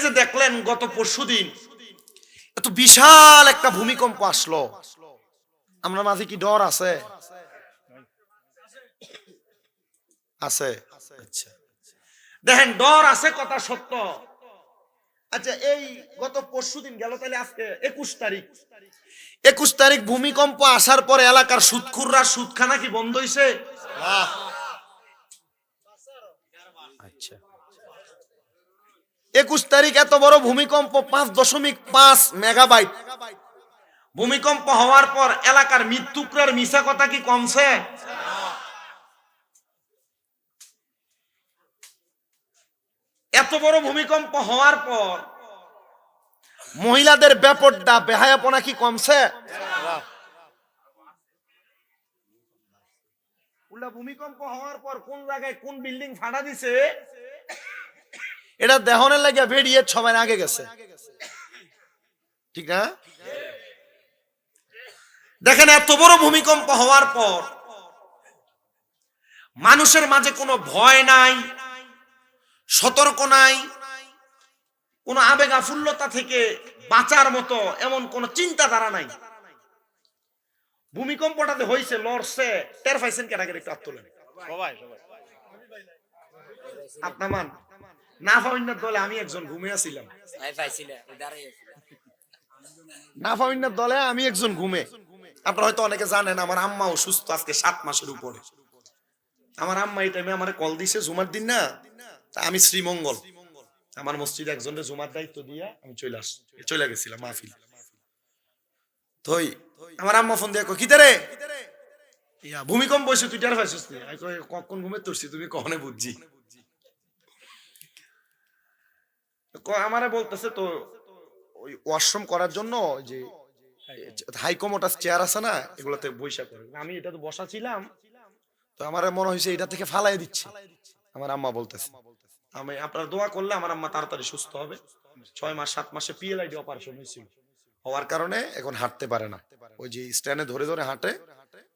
এই যে দেখলেন গত পরশুদিন এত বিশাল একটা ভূমিকম্প আসলো। আমরা মাঝে কি ডর আছে? আছে। আচ্ছা। দেখেন ডর আছে কথা সত্য। আচ্ছা এই গত পরশুদিন গেল তাহলে আজকে একুশ তারিখ। একুশ তারিখ ভূমিকম্প আসার পরে এলাকার সুদখুররা সুদখানা কি বন্ধ হয়েছে একুশ তারিখ এত বড় ভূমিকম্প, পাঁচ দশমিক পাঁচ মেগাবাইট। ভূমিকম্প হওয়ার পর এলাকার মৃত্যুকরার মিশা কথা কি কমছে? এত বড় ভূমিকম্প হওয়ার পর মহিলাদের ব্যাপারটা বেহায়াপনা কি কমছে? ভূমিকম্প হওয়ার পর কোন জায়গায় কোন বিল্ডিং ফাটা দিছে? এটা দেহনের লাগে বেরিয়ে সবাই আগে গেছে। ঠিক না? দেখেন এত বড় ভূমিকম্প হওয়ার পর মানুষের মাঝে কোনো ভয় নাই সতর্ক নাই কোন আবেগ আফুল্লতা থেকে বাঁচার মতো এমন কোন চিন্তাধারা নাই। ভূমিকম্পটাতে হয়েছে লড়ছে টের পাইছেন কেনাকের একটু আত্মলেন সবাই সবাই। আপনার মান? না ফাউন্নার দলে আমি একজন না দলে আমি একজন ঘুমে। আপনারা হয়তো অনেকে জানেন আমার আম্মা অসুস্থ আজকে সাত মাসের উপরে। আমার আম্মা এই টাইমে আমার কল দিছে জুমার দিন না? তা আমি শ্রীমঙ্গল। আমার মসজিদে একজনের জুমার দায়িত্ব দিয়ে আমি চলে আস চলে গেছিলাম মাহফিল। তোই আমার আম্মা ফোন দিয়ে কিতে রে? ইয়া ভূমিকম্প হয়েছে তুই টের পাইছিস কখন ঘুমে তুলছি তুমি কখনো বুঝছি ক- আমারে বলতেছে তো, ওই ওয়াশরুম করার জন্য যে হাইকমোটাস চেয়ার আছে না, এগুলোতে বৈশা করে। আমি এটা তো বসা ছিলাম তো আমার মনে হয়েছে এটা থেকে ফালাই দিচ্ছে। আমার আম্মা বলতেছে। আমি আপনার দোয়া করলে আমার আম্মা তাড়াতাড়ি সুস্থ হবে। ছয় মাস, সাত মাসে পিএলআইডি অপারেশন হয়েছিল। হওয়ার কারণে এখন হাঁটতে পারে না। ওই যে স্ট্যান্ডে ধরে ধরে হাঁটে।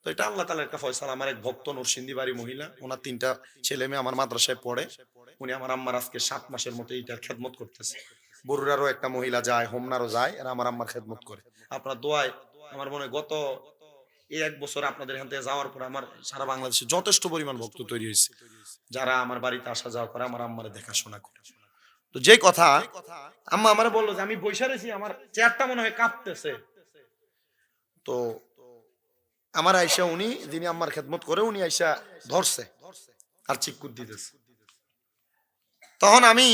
তো এটা আল্লাহ তালার একটা ফয়সাল। আমার এক ভক্ত নরসিন্দি বাড়ি মহিলা, ওনার তিনটা ছেলে মেয়ে আমার মাদ্রাসায় পড়ে। উনি আমার আম্মার আজকে সাত মাসের মতো এইটার খেদমত করতেছে। বরুরারও একটা মহিলা যায়, হোমনারও যায়, এরা আমার আম্মার খেদমত করে। আপনার দোয়ায় আমার মনে গত এই এক বছর আপনাদের এখান থেকে যাওয়ার পর আমার সারা বাংলাদেশে যথেষ্ট পরিমাণ ভক্ত তৈরি হয়েছে। যারা আমার বাড়িতে আসা যাওয়া করে, আমার আম্মারে দেখাশোনা করে। তো যে কথা, আম্মা আমারে বলল যে, আমি বৈশা রয়েছি, আমার চেয়ারটা মনে হয় কাঁপতেছে। তো আমার আইসা উনি, যিনি আম্মার খেদমত করে, উনি আইসা ধরছে, আর চিকুর দিতেছে। তখন আমি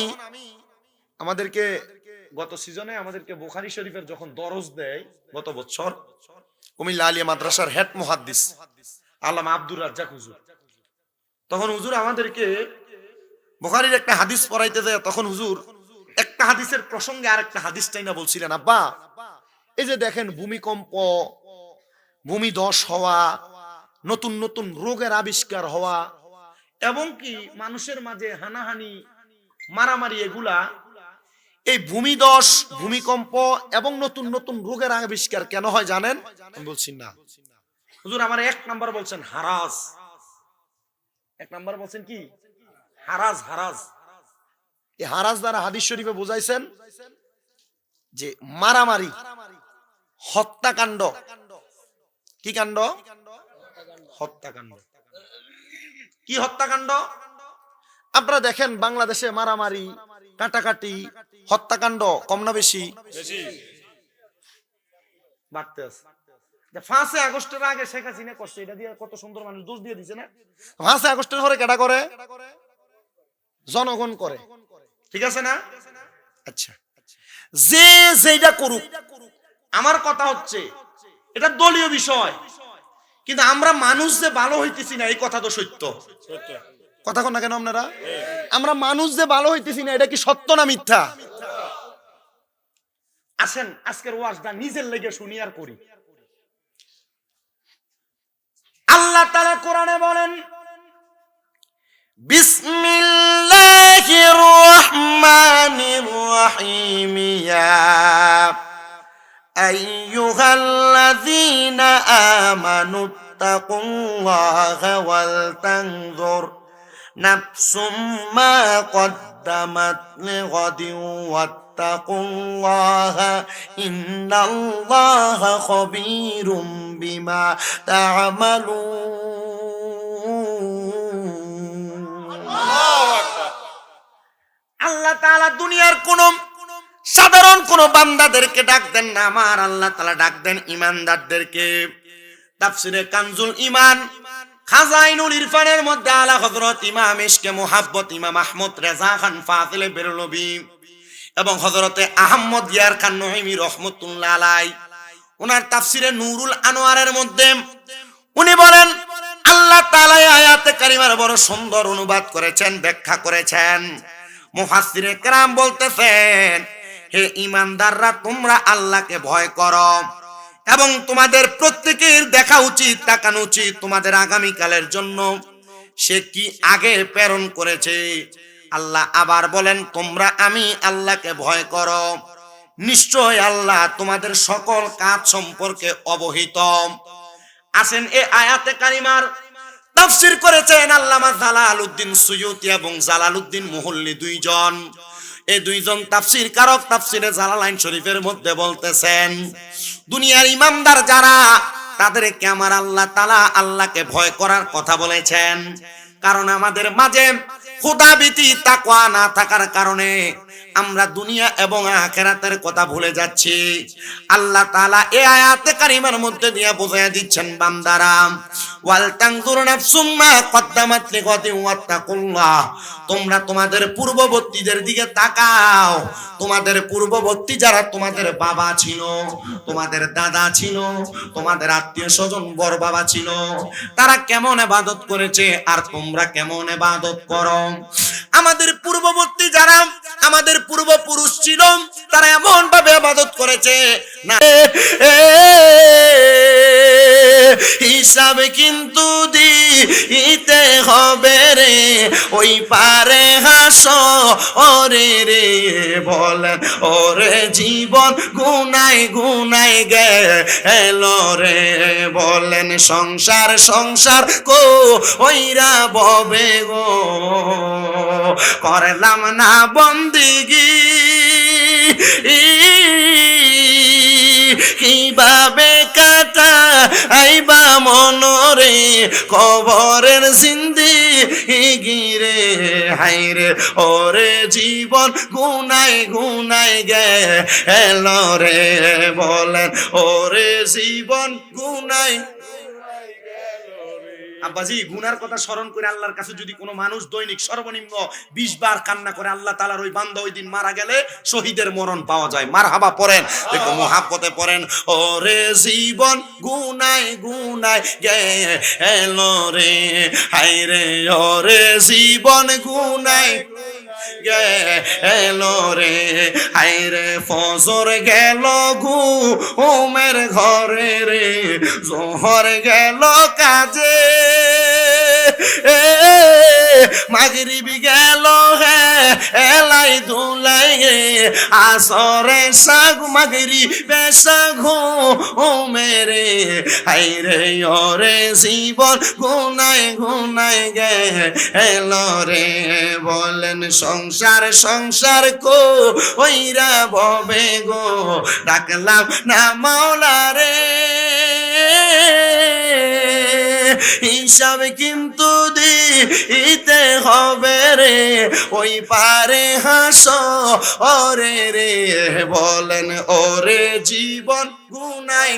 আমাদেরকে গত সিজনে আমাদেরকে বোখারি শরীফের যখন দরজ দেয়, গত বছর, কুমিল্লা আলিয়া মাদ্রাসার হেড মুহাদ্দিস, আল্লামা আব্দুর রাজ্জাক হুজুর। তখন হুজুর আমাদেরকে বোখারির একটা হাদিস পড়াইতে দেয়, তখন হুজুর একটা হাদিসের প্রসঙ্গে আর একটা হাদিসটাই না বলছিলেন, আব্বা, এই যে দেখেন ভূমিকম্প, ভূমি ধস হওয়া, নতুন নতুন রোগের আবিষ্কার হওয়া, এবং কি মানুষের মাঝে হানাহানি মারামারি এগুলা, এই ভূমিদশ, ভূমিকম্প এবং নতুন নতুন রোগের আবিষ্কার কেন হয় জানেন? আমি বলছি না। হুজুর, আমার এক নাম্বার বলছেন হারাজ। এক নাম্বার বলছেন কি? হারাজ হারাজ। এই হারাজ দ্বারা হাদিস শরীফে বোঝাইছেন যে মারামারি, হত্যাকাণ্ড। কি কাণ্ড? হত্যাকাণ্ড। কি হত্যাকাণ্ড? আপনারা দেখেন বাংলাদেশে মারামারি কাটাকাটি হত্যাকাণ্ড কম না বেশি? বেশি। বাড়তে আছে। যে আগস্টের আগে শেখ হাসিনা করছে এটা দিয়ে কত সুন্দর মানুষ দোষ দিয়ে দিছে না? পাঁচে আগস্টের পরে কেটা করে? জনগণ করে। ঠিক আছে না? আচ্ছা। যে যেটা করুক আমার কথা হচ্ছে এটা দলীয় বিষয়। কিন্তু আমরা মানুষ যে ভালো হইতেছি না এই কথা তো সত্য। সত্য। কথা কন না কেন আপনারা? আমরা মানুষ যে ভালো হইতেছি না, এটা কি সত্য না মিথ্যা? আসেন, আজকের ওয়াজটা নিজের লেগে শুনি আর করি। আল্লাহ তাআলা কোরআনে বলেন, বিসমিল্লাহির রহমানির রহিম, ইয়া আইয়ুহাল্লাযীনা আমানু, তাকুল্লাহা ওয়াল তানজুর নাফসুম মা কদ্দামাত লিগাদিন ওয়াত্তাকুল্লাহা ইন্নাল্লাহা খবীরুম বিমা তা'মালুন আল্লাহ তাআলা দুনিয়ার কোন সাধারণ কোন বান্দাদেরকে ডাক দেন না, আমার আল্লাহ তাআলা ডাক দেন ইমানদারদেরকে। তাফসিরে কানজুল ইমান। খাজাইনুল ইরফানের মধ্যে আলা হযরত ইমাম ইশকে মুহাব্বত, ইমাম আহমদ, রেজা খান, ফাজিলে বেরলবি এবং হযরতে আহমদ ইয়ার খান নহিমি রহমতুল্লাহ আলাই। ওনার তাফসিরে নুরুল আনোয়ারের মধ্যে উনি বলেন, আল্লাহ তাআলা এই আয়াতে কারিমার বড় সুন্দর অনুবাদ করেছেন, ব্যাখ্যা করেছেন। মুফাসসিরে কেরাম বলতেছেন, হে ইমানদাররা তোমরা আল্লাহকে ভয় করো। এবং তোমাদের প্রত্যেকের দেখা উচিত, তাকানো উচিত তোমাদের আগামীকালের জন্য। সে কি আগে প্রেরণ করেছে? আল্লাহ আবার বলেন, তোমরা আমি আল্লাহকে ভয় করো। নিশ্চয় আল্লাহ তোমাদের সকল কাজ সম্পর্কে অবহিত। আসেন এ আয়াতে কারিমার তাফসির করেছেন আল্লামা জালালউদ্দিন সুয়ুতি এবং জালালউদ্দিন মুহল্লি দুইজন। এই দুইজন তাফসির কারক তাফসিরে জালালাইন শরীফের মধ্যে বলতেছেন, দুনিয়ার ইমামদার যারা, তাদেরকে আমার আল্লাহ তালা আল্লাহকে ভয় করার কথা বলেছেন। কারণ আমাদের মাঝে খুদাবিতি তাকওয়া না থাকার কারণে আমরা দুনিয়া এবং আখেরাতের কথা ভুলে যাচ্ছি। আল্লাহ তাআলা এই আয়াতে কারিমার মধ্যে দিয়ে বোঝায় দিচ্ছেন, বান্দারা, ওয়াল তানজুর নাফসুম মা কদ্দামাত লিগাদিন ওয়াত্তাকুল্লাহ। তোমরা তোমাদের পূর্ববর্তীদের দিকে তাকাও। তোমাদের পূর্ববর্তী যারা তোমাদের বাবা ছিল, তোমাদের দাদা ছিল, তোমাদের আত্মীয় স্বজন, বড় বাবা ছিল, তারা কেমন এবাদত করেছে আর তোমরা কেমন এবাদত করো? আমাদের পূর্ববর্তী যারা, আমাদের পূর্বপুরুষ ছিল তারা এমন ভাবে আবাদত করেছে, না হিসাবে কিন্তু দিতে হবে রে, ওই পারে হাস, ওরে রে বলেন ওরে জীবন গুনাই গুনাই গে এলো রে, বলেন সংসার সংসার কো ওইরা ববে গো, করলাম না বন্দিগি কীভাবে কাটা আইবা মনরে? কবরের সিন্ধি গিরে হাইরে ওরে জীবন গুনাই গুনাই গে। এলো রে বলেন, ওরে জীবন গুনাই আব্বাজি, গুনার কথা স্মরণ করে আল্লাহর কাছে যদি কোনো মানুষ দৈনিক সর্বনিম্ন বিশ বার কান্না করে, আল্লাহ তালার ওই বান্ধ ওই দিন মারা গেলে শহীদের মরণ পাওয়া যায়। মার হাবা পড়েন, দেখো মহাপতে পড়েন ও রে জীবন গুনাই গুনাই গে এলো রে হাই রে ও রে জীবন গুনাই গেল রে। হাই রে ফজর গেল ঘু উমের ঘরে রে। জোহর গেল কাজে। মাগরিবি গেল হে, এলাই দুলাই গে আসরে সাগ মাগরি বেসা ঘু মেরে হাই রে ওরে জীবন গুনাই গুনাই গে, এলো রে বলেন সংসার সংসার কো, ওইরা ববে গো, ডাকলাম না মাওলা রে। হিসাব কিন্তু দিতে হবে রে। ওই পারে হাস, ওরে রে, বলেন ওরে জীবন গুনাই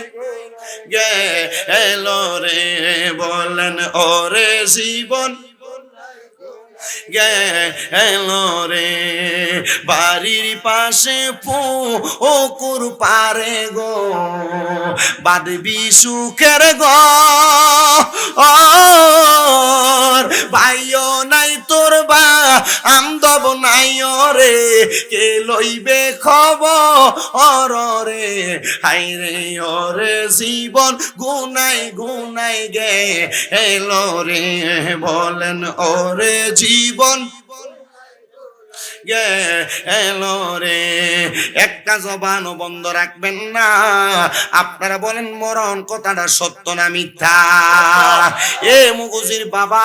গে এলো রে, বলেন ওরে জীবন গেল রে। বাড়ির পাশে পুকুর পারে গো। বাদবি সুখের গো। ভাইও নাই তোর বা আন্দব নাই রে। কে লইবে খবর রে? হাই রে, ওরে জীবন গুনাই গুনাই গে। এলো রে, বলেন ওরে জীবন। গেল রে একটা জবানও বন্ধ রাখবেন না। আপনারা বলেন, মরণ কথাটা সত্য না মিথ্যা? এ মুগুজির বাবা,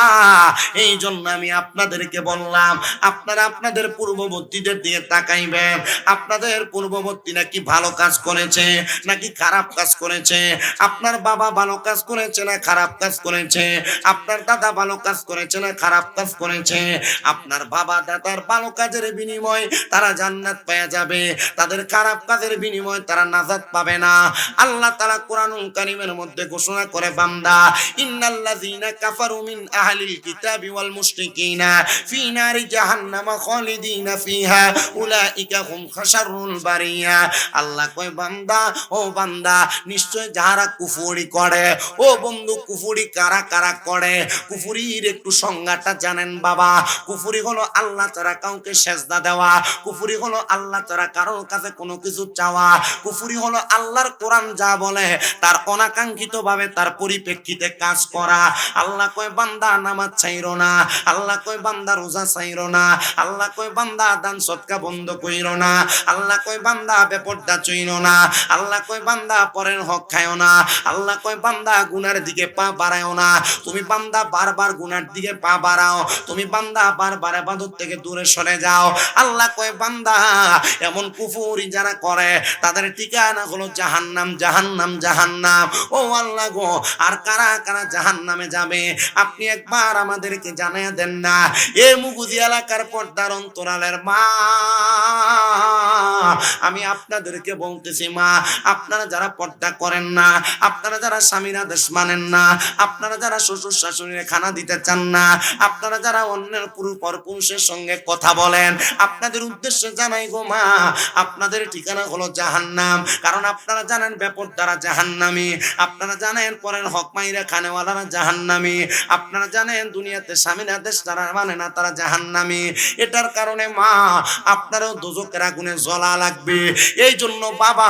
এই জন্য আমি আপনাদেরকে বললাম, আপনারা আপনাদের পূর্ববর্তীদের দিকে তাকাইবেন। আপনাদের পূর্ববর্তী নাকি ভালো কাজ করেছে, নাকি খারাপ কাজ করেছে? আপনার বাবা ভালো কাজ করেছে না খারাপ কাজ করেছে? আপনার দাদা ভালো কাজ করেছে না খারাপ কাজ করেছে? আপনার বাবা দাদার ভালো কাজের বিনিময় তারা জান্নাত পেয়ে যাবে। তাদের খারাপ কাজের বিনিময় তারা নাজাত পাবে না। আল্লাহ তারা কোরআনুল কারিমের মধ্যে ঘোষণা করে, বান্দা কাফারু মিন আহলিল কিতাবি ওয়াল মুশরিকিনা ফি নারি খালিদিনা ফিহা, উলাইকা হুম বারিয়া। আল্লাহ কয়, বান্দা, ও বান্দা, নিশ্চয় যারা কুফরি করে, ও বন্ধু, কুফরি কারা কারা করে? কুফরির একটু সংজ্ঞাটা জানেন বাবা। কুফুরি হলো আল্লাহ তারা কাউকে সেজদা দেওয়া। কুফরি হলো আল্লাহ তারা কারোর কাছে কোনো কিছু চাওয়া, কুফরি হলো আল্লাহর কোরআন যা বলে, তার অনাকাঙ্ক্ষিত ভাবে তার পরিপ্রেক্ষিতে কাজ করা। আল্লাহ কয়, বান্দা নামাজ চাইরো না। আল্লাহ কয়, বান্দা রোজা চাইরো না। আল্লাহ কয়, বান্দা দান সৎকা বন্ধ কইরো না। আল্লাহ কয়, বান্দা বেপর্দা চইরো না। আল্লাহ কয়, বান্দা পরের হক খায়ও না। আল্লাহ কয়, বান্দা গুনার দিকে পা বাড়ায়ও না। তুমি বান্দা বারবার গুনার দিকে পা বাড়াও। তুমি বান্দা বারবার আবাদত থেকে দূরে সরে যাও। আল্লাহ কয়, বান্দা, এমন কুফুরি যারা করে, তাদের ঠিকানা হলো জাহান্নাম জাহান্নাম জাহান্নাম। ও আল্লাহ গো, আর কারা কারা জাহান্নামে যাবে? আপনি একবার আমাদেরকে জানিয়ে দেন না। এ মুগুদি এলাকার পর্দার অন্তরালের মা। আমি আপনাদেরকে বলতেছি, মা, আপনারা যারা পর্দা করেন না, আপনারা যারা স্বামীর আদেশ মানেন না, আপনারা যারা শ্বশুর শাশুড়ির খানা দিতে চান না, আপনারা যারা অন্যের পুরু পুরুষের সঙ্গে কথা বলেন, আপনাদের উদ্দেশ্য জানাই গো, মা, আপনাদের ঠিকানা হলো জাহান্নাম। কারণ আপনারা জানেন ব্যাপর দ্বারা জাহান্নামি। আপনারা জানেন পরের হক মাইরা খানেওয়ালারা জাহান্নামি। আপনারা জানেন দুনিয়াতে স্বামীর আদেশ যারা মানে না তারা জাহান্নামি। এটার কারণে মা, আপনারও দোজকের আগুনে জ্বলা লাগবে। এই জন্য বাবা,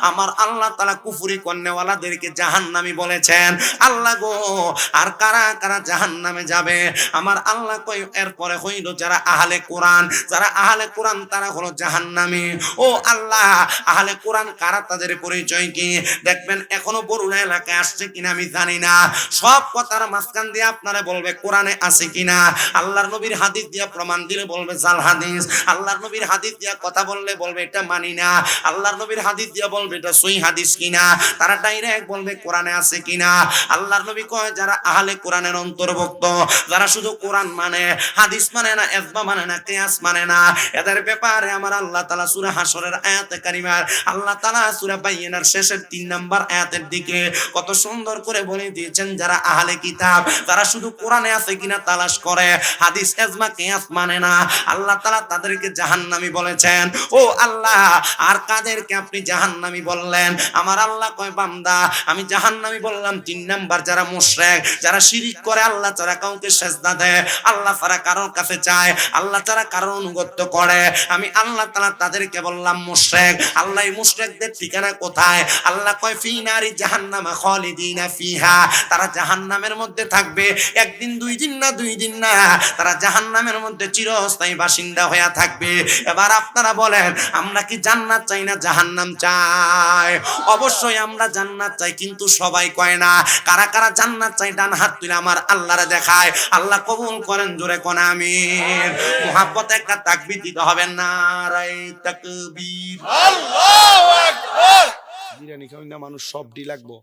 আমার আল্লাহ তালা কুফুরি কন্যাওয়ালাদেরকে জাহান্নামি বলেছেন। আল্লাহ গো, আর কারা কারা জাহান্নামে যাবে? আমার আল্লাহ কই এরপরে হইল যারা আহলে কোরআন। যারা আহলে কোরআন তারা হলো জাহান্নামি। ও আল্লাহ। আহলে কোরআন কারা তাদের পরিচয় কি? দেখবেন এখনও বরুণা এলাকায় আসছে কিনা আমি জানি না। সব কথার মাঝখান দিয়ে আপনারা বলবে, কোরআনে আছে কিনা? আল্লাহর নবীর হাদিস দিয়া প্রমাণ দিলে বলবে, জাল হাদিস। আল্লাহর নবীর হাদিস দিয়া কথা বললে বলবে, এটা মানি না। আল্লাহর নবীর হাদিস দিয়া বলবে, এটা সই হাদিস কিনা? তারা ডাইরেক্ট বলবে, কোরআনে আছে কিনা? আল্লাহর নবী কয়, যারা আহলে কোরআনের অন্তর্ভুক্ত, যারা শুধু কোরআন মানে হাদিস মানে না, এজমা মানে না, কিয়াস মানে না, এদের ব্যাপারে আমার আল্লাহ তাআলা সূরা হাশরের আয়াতে কারিমার আল্লাহ তাআলা সূরা বাইয়িনার শেষের তিন নাম্বার আয়াতের দিকে কত সুন্দর করে বলে দিয়েছেন, যারা আহলে কিতাব যারা শুধু কোরআনে আছে কিনা তালাশ করে। হাদিস এজমা কিয়াস মানে না। আল্লাহ তাদেরকে বলেছেন। ও আল্লাহ, আর কাদেরকে আপনি বললেন? আমার আল্লাহ কয়, বান্দা, আমি জাহান্নামী বললাম তিন নাম্বার যারা মুশরিক, যারা শিরিক করে, আল্লাহ ছাড়া কাউকে সেজদা দেয় আল্লাহ ছাড়া কারোর কাছে চায়, আল্লাহ ছাড়া কারোর অনুগত্য করে। আমি আল্লাহ তাআলা তাদেরকে বললাম মুশরিক, আল্লাহ মুশরিকদের ঠিকানা কোথায়? আল্লাহ কয়, ফি নারি জাহান্নামা খালিদিনা ফিহা। তারা জাহান্নামের মধ্যে থাকবে, একদিন, দুই দিন না, দুই দিন না। তারা জাহান্নামের মধ্যে চিরস্থায়ী বাসিন্দা হয়ে থাকবে। এবার আপনারা বলেন, আমরা কি জান্নাত চাই না জাহান্নাম চাই? অবশ্যই আমরা জান্নাত চাই, কিন্তু সবাই কয় না। কারা কারা জান্নাত চাই ডান হাত তুলে আমার আল্লাহরে দেখায়। আল্লাহ কবুল করেন, জোরে কোন, আমিন। মুহাব্বত একটা তাকবীর দিতে হবে না রাই বিরিয়ানি খাওয়াই না মানুষ সব ডি লাগবো।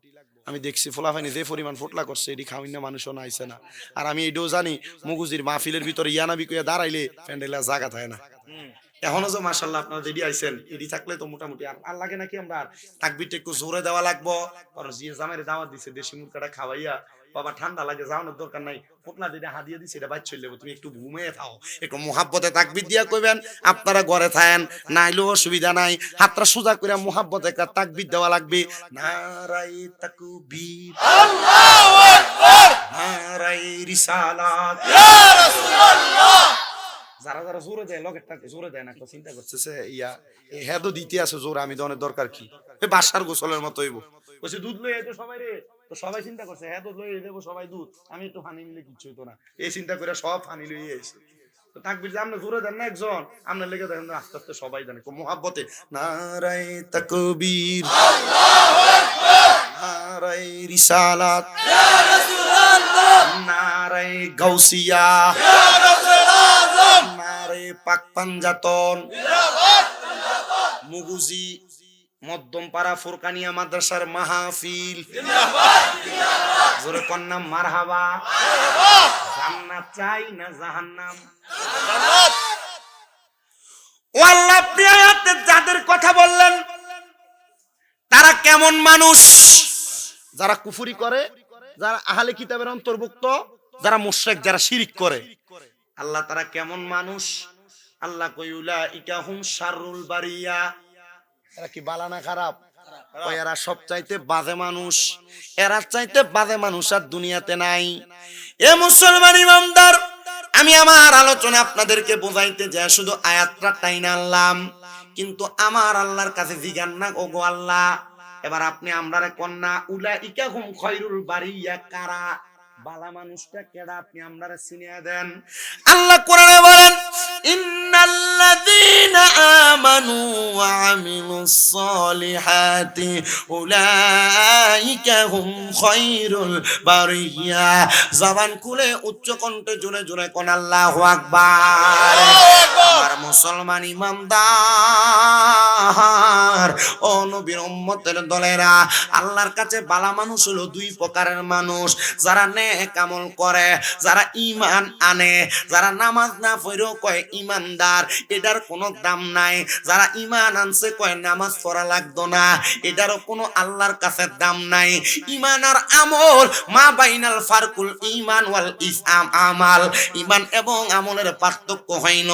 আমি দেখছি ফোলাফানি যে পরিমাণ ফোটলা করছে এটি খাওয়াই না মানুষও নাইছে না। আর আমি এটাও জানি মুগুজির মাহফিলের ভিতরে ইয়ানাবি কইয়া দাঁড়াইলে প্যান্ডেলা জায়গা থাকে না। এখনও যে মাসাল্লাহ আপনারা যেটি আইছেন এটি থাকলে তো মোটামুটি আর আর লাগে নাকি আমরা? তাকবিরটা একটু জোরে দেওয়া লাগবো। কারণ জিয়ে জামের দাওয়াত দিছে দেশি মুরগাটা খাওয়াইয়া বাবা ঠান্ডা লাগে যাওয়ানোর দরকার নাই। ফোটলা যেটা হাদিয়ে দিছি এটা বাচ্চা লেবো তুমি একটু ঘুমিয়ে থাও। একটু মোহাব্বতে তাকবির দিয়া কইবেন আপনারা ঘরে থাকেন নাইলেও অসুবিধা নাই। হাতটা সোজা করে মোহাব্বতে তাকবির দেওয়া লাগবে। নারাই তাকবীর। নারাই রিসালাত। যারা যারা জোরে দেয় লগেরটা জোরে দেয় না চিন্তা করতেছে ইয়া, এ হেদও দিতে আছে জোরে, আমি দনের দরকার কি? বাসার গোসলের মতো হইব। বলছে, দুধ লই আইতো সবাই রে। তো সবাই চিন্তা করছে হ্যাঁ দুধ লই দেবো সবাই দুধ। আমি একটু ফানি নিলে কিচ্ছু হইতো না। এই চিন্তা করে সব ফানি লই আইছে। তো তাকবির যে, আপনি জোরে দেন না একজন? আপনার লেগে দেখেন আস্তে আস্তে সবাই জানে মোহাব্বতে নারাই তাকবীর নারাই রিসালাত নারাই গাউসিয়া পাক পাঞ্জাতন মুগুজি ফুরকানিয়া মাদ্রাসার মাহফিল। জোরে কন্যা মারহাবা। জান্নাত চাই না জাহান্নাম। ও আল্লাহ আপনি যাদের কথা বললেন তারা কেমন মানুষ? যারা কুফুরি করে যারা আহলে কিতাবের অন্তর্ভুক্ত যারা মুশরিক যারা শিরিক করে। আল্লাহ তারা কেমন মানুষ? আল্লাহ কইউলা ইকা হুম শারুল বারিয়া। এরা কি বালানা খারাপ? এরা সব চাইতে বাজে মানুষ। এরা চাইতে বাজে মানুষ আর দুনিয়াতে নাই। এ মুসলমান ইমামদার আমি আমার আলোচনা আপনাদেরকে বোঝাইতে যে শুধু আয়াতটা টাইনা আনলাম। কিন্তু আমার আল্লাহর কাছে জিগান না ওগো আল্লাহ এবার আপনি আমরা কন্যা উলা ইকা হুম খয়রুল বারিয়া কারা? বালা মানুষটা কেডা আপনি আমরারে চিনিয়ে দেন? আল্লাহ কোরআনে বলেন ইন্নাল্লাযীনা আমানু ওয়া আমিলুস সলিহাতি উলাইকা হুম খয়রুল বারিয়া। জবান খুলে উচ্চ কণ্ঠে জোরে জোরে কোন আল্লাহু আকবার। আমার মুসলমান ইমানদার। ও নবীর উম্মতের দলেরা, আল্লাহর কাছে বালা মানুষ হলো দুই প্রকারের মানুষ। যারা নেক আমল করে, যারা ইমান আনে, যারা নামাজ না পড়েও কয় ইমানদার এটার কোনো দাম নাই। যারা ইমান আনছে কয় নামাজ পড়া লাগতো না, এটারও কোনো আল্লাহর কাছে দাম নাই। ইমান আর আমল, মা বাইনাল ফারকুল ইমান ওয়াল ইসলাম আমাল। ইমান এবং আমলের পার্থক্য হইন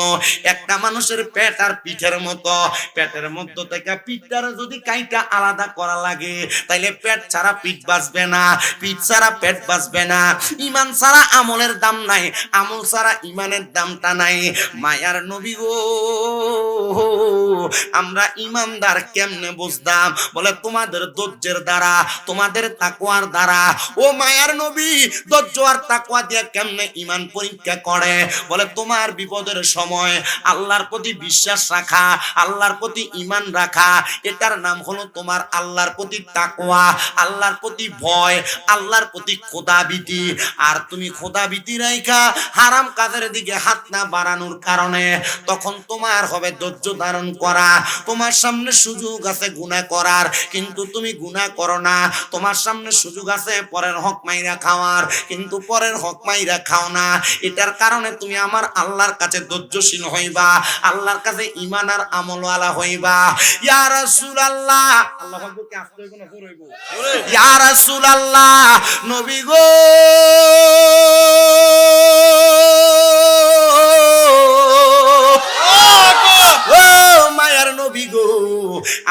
একটা মানুষের পেট আর পিঠের মতো, পেটের মধ্য থেকে পিঠটার যদি কাইটা আলাদা করা লাগে, তাইলে পেট ছাড়া পিঠ বাঁচবে না, পিঠ ছাড়া পেট বাঁচবে না। ইমান ছাড়া আমলের দাম নাই, আমল ছাড়া ইমানের দামটা নাই। মায়ার নবী গো, আমরা ইমানদার কেমনে বুঝতাম? বলে, তোমাদের ধৈর্যের দ্বারা, তোমাদের তাকওয়ার দ্বারা। ও মায়ার নবী, ধৈর্য আর তাকুয়া দিয়ে কেমনে ইমান পরীক্ষা করে? বলে, তোমার বিপদের সময় আল্লাহর প্রতি বিশ্বাস রাখা, আল্লাহর প্রতি ইমান রাখা, এটার নাম হলো তোমার আল্লাহর প্রতি তাকওয়া, আল্লাহর প্রতি ভয়, আল্লাহর প্রতি খোদাবিতি। আর তুমি খোদাবিতি রাইখা, হারাম কাজের দিকে হাত না বাড়ানোর কারণে তখন তোমার হবে ধৈর্য ধারণ করা, তোমার সামনে সুযোগ আছে গুনাহ করার, কিন্তু তুমি গুনাহ করো না। তোমার সামনে সুযোগ আছে পরের হক মাইরা খাওয়ার, কিন্তু পরের হক মাইরা খাও না। এটার কারণে তুমি আমার আল্লাহর কাছে ধৈর্যশীল হইবা, আল্লাহর কাছে ইমান আর আমলওয়ালা হইবা। ইয়া রাসূলুল্লাহ। আল্লাহ পাককে আসতে হইব না জোর হইব। ইয়া রাসূলুল্লাহ। নবী গো।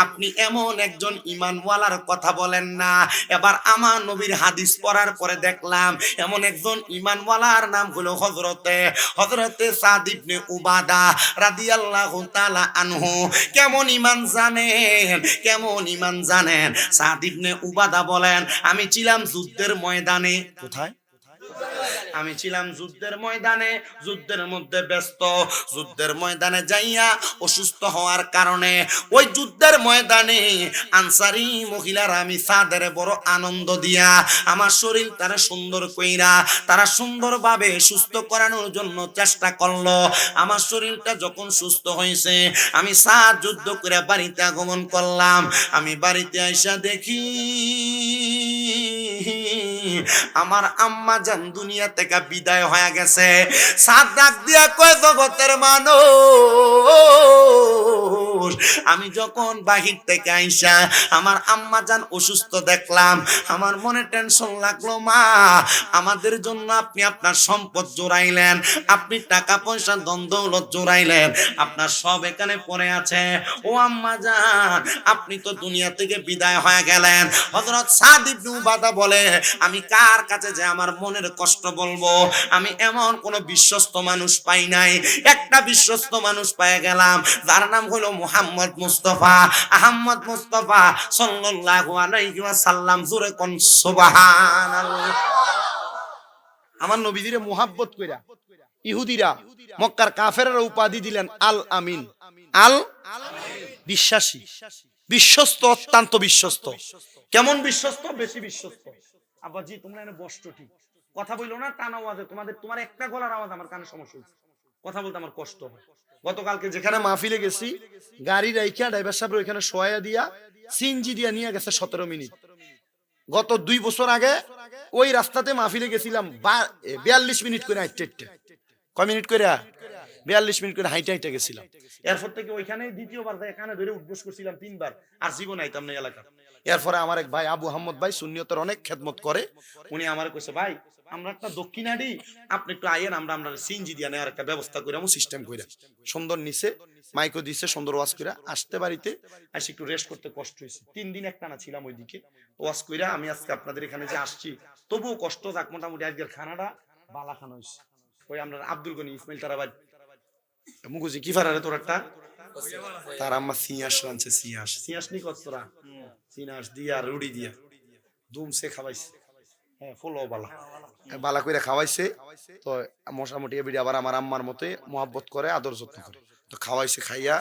আপনি এমন একজন ইমানওয়ালার কথা বলেন না। এবার আমার নবীর হাদিস পড়ার পরে দেখলাম, এমন একজন ইমানওয়ালার নাম হলো হজরতে হজরতে সাদ ইবনে উবাদা রাদিয়াল্লাহু তাআলা আনহু। কেমন ইমান জানেন? কেমন ইমান জানেন? সাদ ইবনে উবাদা বলেন, আমি ছিলাম যুদ্ধের ময়দানে। কোথায়? আমি ছিলাম যুদ্ধের ময়দানে, যুদ্ধের মধ্যে ব্যস্ত। যুদ্ধের ময়দানে যাইয়া অসুস্থ হওয়ার কারণে ওই যুদ্ধের ময়দানে আনসারি মহিলারা আমি সাদের বড় আনন্দ দিয়া আমার শরীর তারা সুন্দর কইরা, তারা সুন্দরভাবে সুস্থ করানোর জন্য চেষ্টা করল। আমার শরীরটা যখন সুস্থ হয়েছে আমি সাত যুদ্ধ করে বাড়িতে আগমন করলাম। আমি বাড়িতে আইসা দেখি আমার আম্মা জান দুনিয়া থেকে বিদায় হয়ে গেছে। সাত ডাক দিয়া কয়, জগতের মানুষ, আমি যখন বাহির থেকে আইসা, আমার আম্মা জান অসুস্থ দেখলাম, আমার মনে টেনশন লাগল, মা, আমাদের জন্য আপনি আপনার সম্পদ জোড়াইলেন, আপনি টাকা পয়সা দ্বন্দ্বলত জোড়াইলেন, আপনার সব এখানে পড়ে আছে। ও আম্মা জান, আপনি তো দুনিয়া থেকে বিদায় হয়ে গেলেন। হযরত সাদ ইবনে উবাদা বলে, আমি কার কাছে যে আমার মনের কষ্ট বলব? আমি এমন কোন বিশ্বস্ত মানুষ পাই নাই। একটা বিশ্বস্ত মানুষ পেয়ে গেলাম যার নাম হলো মুহাম্মদ মুস্তফা। আহমদ মুস্তফা সাল্লাল্লাহু আলাইহি ওয়াসাল্লাম জোরে কোন সুবহানাল্লাহ। আমার নবীজিরে মোহাব্বত কইরা ইহুদিরা মক্কার কাফেরেরা উপাধি দিলেন আল আমিন। আল বিশ্বাসী। বিশ্বস্ত অত্যন্ত বিশ্বস্ত। কেমন বিশ্বস্ত? বেশি বিশ্বস্ত। আব্বাজি তোমরা এনে বস্ত ঠিক। কথা বলল না টান আওয়াজে। তোমাদের, তোমার একটা গলার আওয়াজ আমার কানে সমস্যা হচ্ছে কথা বলতে আমার কষ্ট হয়। গতকালকে যেখানে মাহফিলে গেছি, গাড়ি রাইখা, ড্রাইভার সাহেব ওইখানে সোয়া দিয়া সিনজি দিয়া নিয়ে গেছে সতেরো মিনিট। গত দুই বছর আগে ওই রাস্তাতে মাহফিলে গেছিলাম বিয়াল্লিশ মিনিট করে হাইটে কয় মিনিট করে বিয়াল্লিশ মিনিট করে হাইটে হাইটে গেছিলাম। এরপর থেকে ওইখানে দ্বিতীয়বার যাই এখানে ধরে উঠবোস করছিলাম তিনবার, আর জীবন আইতাম না এলাকা। এরপরে আমার এক ভাই আবু আহমদ ভাই সুন্নিয়তের অনেক খেদমত করে। উনি আমার কইছে, ভাই, আমরা একটা দক্ষিণাডি, আপনি একটু আইয়েন আমরা আমরা সিনজি দিয়া নেওয়ার একটা ব্যবস্থা করে সিস্টেম করে সুন্দর নিচে মাইকো দিছে, সুন্দর ওয়াজ করে আসতে বাড়িতে আসে একটু রেস্ট করতে কষ্ট হয়েছে তিন দিন একটানা ছিলাম ওইদিকে। ওয়াজ কইরা আমি আজকে আপনাদের এখানে যে আসছি, তবুও কষ্ট যাক, মোটামুটি আজকের খানাটা বালা খানা হয়েছে ওই আমরা আব্দুল গনি ইসমাইল তারাবাদ মুগুজি কি ফারারে তোর একটা? তার আম্মা সিয়াস সিয়াস। সিয়াস নি তোরা? দিয়া রুড়ি দিয়া। খাওয়াইছে। হ্যাঁ ফুলও বালা। হ্যাঁ, বালা করে খাওয়াইছে। তো মোটামুটি এবিডি আবার আমার আম্মার মতে মোহাব্বত করে আদর যত্ন করে। তো খাওয়াইছে খাইয়া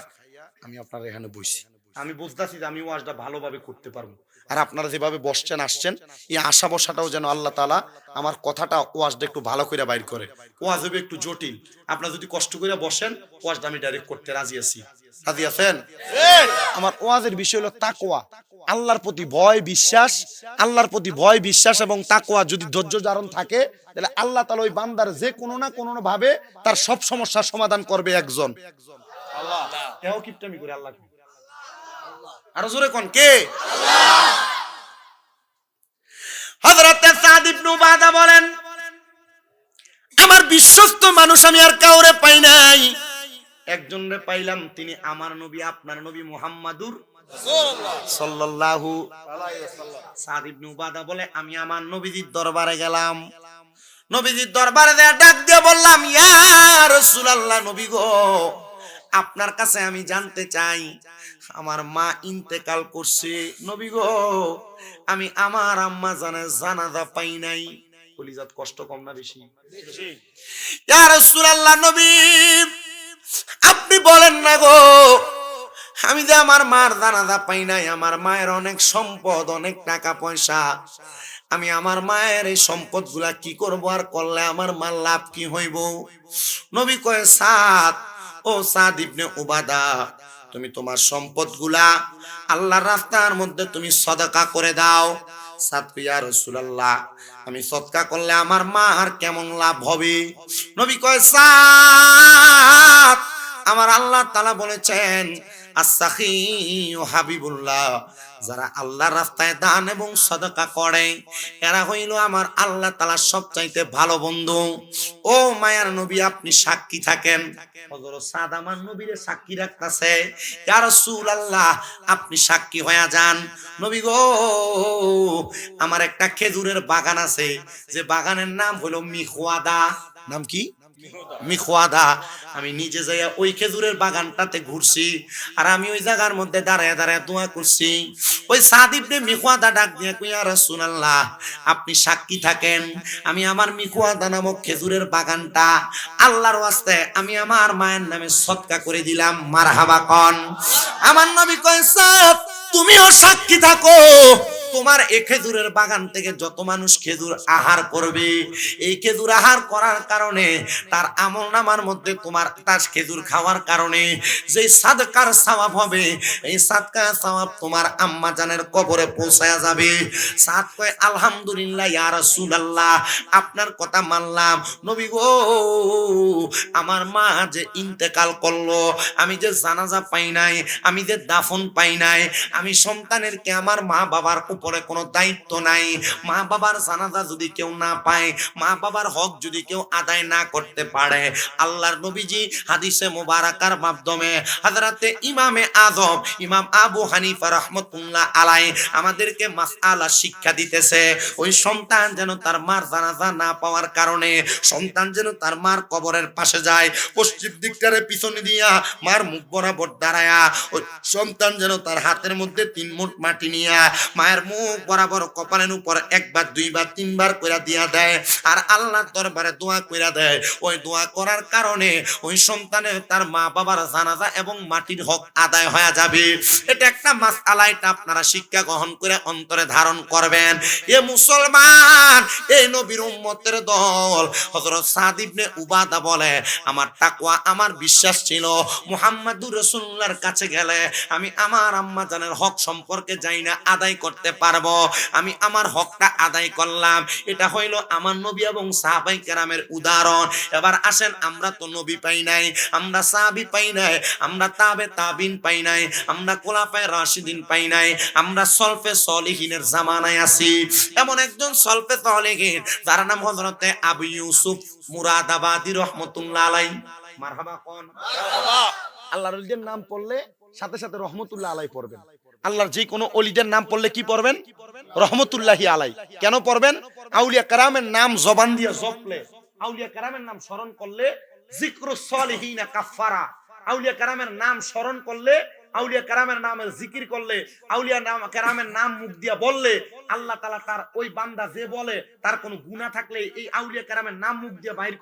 আমি আপনার এখানে বসছি আমি বুঝতেছি যে আমি ওয়াজটা ভালোভাবে করতে পারব। আর আপনারা যেভাবে বসছেন আসছেন এই আশা বসাটাও যেন আল্লাহ তালা আমার কথাটা ওয়াজটা একটু ভালো করে বাইর করে। ওয়াজ হবে একটু জটিল। আপনারা যদি কষ্ট করে বসেন ওয়াজটা আমি ডাইরেক্ট করতে রাজি আছি। রাজি আছেন? আমার ওয়াজের বিষয় হলো তাকোয়া আল্লাহর প্রতি ভয় বিশ্বাস আল্লাহর প্রতি ভয় বিশ্বাস এবং তাকোয়া যদি ধৈর্য ধারণ থাকে তাহলে আল্লাহ তালা ওই বান্দার যে কোনো না কোনো ভাবে তার সব সমস্যার সমাধান করবে একজন। আল্লাহ। কেউ কিপটামি করে আল্লাহ আরও জোরে কোন? কে? বলেন, আমার বিশ্বস্ত মানুষ আমি আর কাউরে পাই নাই। একজনরে পাইলাম, তিনি আমার নবী, আপনার নবী মুহাম্মাদুর সাল্লাল্লাহু বলে, আমি আমার নবীজির দরবারে গেলাম। নবীজির দরবারে ডাক দিয়ে বললাম, ইয়া রাসূলুল্লাহ নবী গো আপনার কাছে আমি জানতে চাই। আমার মা ইন্তেকাল করছে। নবী গো, আমি আমার আম্মা জানে জানাজা পাই নাই। কলিজাত কষ্ট কম না বেশি? ইয়া রাসূলুল্লাহ নবী, আপনি বলেন না গো, আমি যে আমার মার জানাজা পাই নাই, আমার মায়ের অনেক সম্পদ, অনেক টাকা পয়সা। আমি আমার মায়ের এই সম্পদগুলা কি করব আর করলে আমার মার লাভ কি হইব? নবী কয়ে, সাত ও সাদ ইবনে উবাদা, তুমি তোমার সম্পদগুলা আল্লাহর রাস্তার মধ্যে তুমি সদকা করে দাও। সাত ইয়া রাসূলুল্লাহ, আমি সদকা করলে আমার মা আর কেমন লাভ হবে? নবী কয় সাত আমার আল্লাহ তালা বলেছেন ও হাবিবুল্লাহ যারা আল্লাহর রাস্তায় দান এবং সদকা করে, এরা হইল আমার আল্লাহ তালা সবচাইতে ভালো বন্ধু। ও মায়ার নবী, আপনি সাক্ষী থাকেন। সাদ আমার নবীরে সাক্ষী রাখতাছে। ইয়া রাসূলুল্লাহ, আপনি সাক্ষী হয়ে যান। নবী গো, আমার একটা খেজুরের বাগান আছে। যে বাগানের নাম হলো মিখওয়াদা। নাম কি? মিখওয়াদা আমি নিজে যাইয়া ওই খেজুরের বাগানটাতে ঘুরছি, আর আমি ওই জায়গার মধ্যে দাঁড়ায় দাঁড়ায় দোয়া করছি। ওই সাদিবনে মিখওয়াদা ডাক দিয়ে কইয়া রাসূলুল্লাহ, আপনি সাক্ষী থাকেন। আমি আমার মিখওয়াদা নামক খেজুরের বাগানটা আল্লাহর ওয়াস্তে আমি আমার মায়ের নামে সৎকা করে দিলাম। মারহাবা কন। আমার নবী কইছে তুমিও সাক্ষী থাকো। তোমার এই খেজুরের বাগান থেকে যত মানুষ খেজুর আহার করবে, এই খেজুর আহার করার কারণে, তার আমল নামার মধ্যে তোমার তার খেজুর খাওয়ার কারণে যে সাদকার সওয়াব হবে, এই সাদকার সওয়াব তোমার আম্মা জানের কবরে পৌঁছায়া যাবে। সাদ কয়, আলহামদুলিল্লাহ, ইয়া রাসূলুল্লাহ, আপনার কথা মানলাম। নবী গো, আমার মা যে ইন্তেকাল করল, আমি যে জানাজা পাই নাই, আমি যে দাফন পাই নাই, আমি সন্তানের কে আমার মা বাবার উপরে কোনো দায়িত্ব নাই। মা বাবার জানাজা যদি কেউ না পায় মা বাবার হক যদি কেউ আদায় না করতে পারে, আল্লাহর নবীজি হাদিসে মোবারকার মাধ্যমে হাজরাতে ইমামে আজম, ইমাম আবু হানিফা রহমতুল্লাহ আলাই আমাদেরকে মাসআলা শিক্ষা দিতেছে, ওই সন্তান যেন তার মার জানাজা না পাওয়ার কারণে সন্তান যেন তার মার কবরের পাশে যায় পশ্চিম দিকটারে পিছনে দিয়া মার মুখ বরাবর দাঁড়ায়া, ওই সন্তান যেন তার হাতের মধ্যে তিন মুঠ মাটি নিয়া মায়ের মুখ বরাবর কপালের উপর একবার, দুইবার, তিনবার কইরা দিয়া দেয় আর আল্লাহর দরবারে দোয়া কইরা দেয়। ওই দোয়া করার কারণে ওই সন্তানের তার মা বাবার জানাজা এবং মাটির হক আদায় হয়ে যাবে। এটা একটা মাস এটা আপনারা শিক্ষা গ্রহণ করে অন্তরে ধারণ করবেন। এ মুসলমান এই নবীর উম্মতের দল। হযরত সাদ ইবনে উবাদা বলে, আমার তাকওয়া, আমার বিশ্বাস ছিল মুহাম্মাদুর রাসূলুল্লাহর কাছে গেলে আমি আমার আম্মা জানের হক সম্পর্কে যাই না, আদায় করতে পারব। আমি আমার হকটা আদায় করলাম। এটা হইল আমার নবী এবং সাহাবাই কেরামের উদাহরণ। এবার আসেন আমরা তো নবী পাই নাই আমরা সাহাবি পাই নাই আমরা তাবে তাবিন পাই নাই আমরা কোলাফায় রাশিদিন পাই নাই আমরা সলফে সলিহিনের জামানায় আছি। এমন একজন সলফে সলিহিন যার নাম হযরতে আবু ইউসুফ মুরাদাবাদী রহমতুল্লাহ আলাই মারহাবা কোন? আল্লাহর অলিদের নাম পড়লে সাথে সাথে রহমতুল্লাহ আলাই পড়বেন। আল্লাহর যে কোনো অলিদের নাম পড়লে কি পড়বেন? রহমতুল্লাহি আলাই কেন পড়বেন? আউলিয়া কারামের নাম জবান দিয়ে জপলে। আউলিয়া কারামের নাম স্মরণ করলে জিক্রু আল্লাহ তালা তার ওই বান্দা যে বলে, তার কোনো গুণা থাকলে এই আউলিয়া কারামের নাম মুখ দিয়ে বাইর